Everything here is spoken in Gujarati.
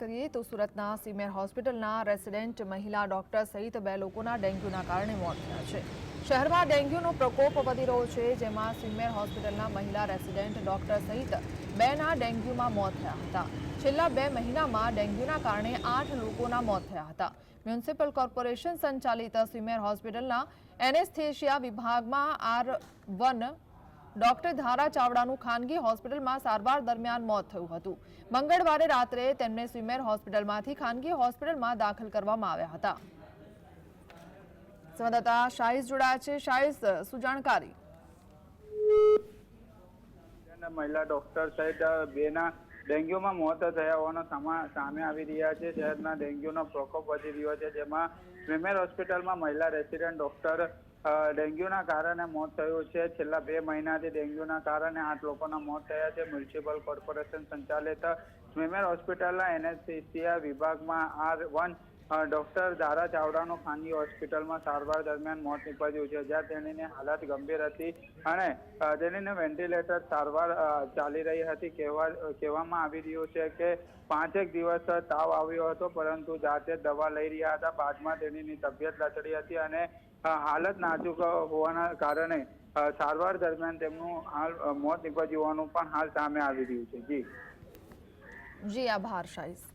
કરીએ તો સુરતના સિમેર હોસ્પિટલના રેસિડેન્ટ મહિલા ડોક્ટર સહિત બે લોકોના ડેન્ગ્યુના કારણે મોત થયા છે. શહેરમાં ડેન્ગ્યુનો પ્રકોપ વધી રહ્યો છે, જેમાં સિમેર હોસ્પિટલના મહિલા રેસિડેન્ટ ડોક્ટર સહિત બેના ડેન્ગ્યુમાં મોત થયા હતા. છેલ્લા બે મહિનામાં ડેન્ગ્યુના કારણે આઠ લોકોના મોત થયા હતા. મ્યુનિસિપલ કોર્પોરેશન સંચાલિત સિમેર હોસ્પિટલના એનેસ્થેશિયા વિભાગમાં આર વન ડોક્ટર ધારા ચાવડાનું ખાનગી હોસ્પિટલમાં સારવાર દરમિયાન મોત થયું હતું. મંગળવારે રાત્રે તેમને સ્વિમેર હોસ્પિટલમાંથી ખાનગી હોસ્પિટલમાં દાખલ કરવામાં આવ્યા હતા. સંવાદદાતા શાહીસ જોડાયા છે. શાહીસ, શું જાણકારી? મહિલા ડોક્ટર સહિત બેના ડેન્ગ્યુમાં મોત થયા હોવાના સમા- આવી રહ્યા છે. શહેરના ડેન્ગ્યુનો પ્રકોપ વધી રહ્યો છે, જેમાં પ્રીમિયર હોસ્પિટલમાં મહિલા રેસિડેન્ટ ડોક્ટર ડેન્ગ્યુના કારણે મોત થયું છે. છેલ્લા બે મહિનાથી ડેન્ગ્યુના કારણે આઠ લોકોના મોત થયા છે. મ્યુનિસિપલ કોર્પોરેશન સંચાલિત સ્વિમેર હોસ્પિટલના એનએસસીસીઆ વિભાગમાં આર વન ડોક્ટર ધારા ચાવડાનું ખાનગી હોસ્પિટલમાં સારવાર દરમિયાન મોત નીપજ્યું છે. જ્યાં તેણીની હાલત ગંભીર હતી અને તેણીને વેન્ટિલેટર સારવાર ચાલી રહી હતી. કહેવા, કહેવામાં આવી રહ્યું છે કે પાંચેક દિવસ તાવ આવ્યો હતો, પરંતુ જાતે દવા લઈ રહ્યા હતા. બાદમાં તેણીની તબિયત લથડી હતી અને હાલત નાજુક હોવાના કારણે સારવાર દરમિયાન તેમનું હાલ મોત નીપજ્યું હોવાનું પણ હાલ સામે આવી રહ્યું છે. જી. જી, આભાર શાહિસ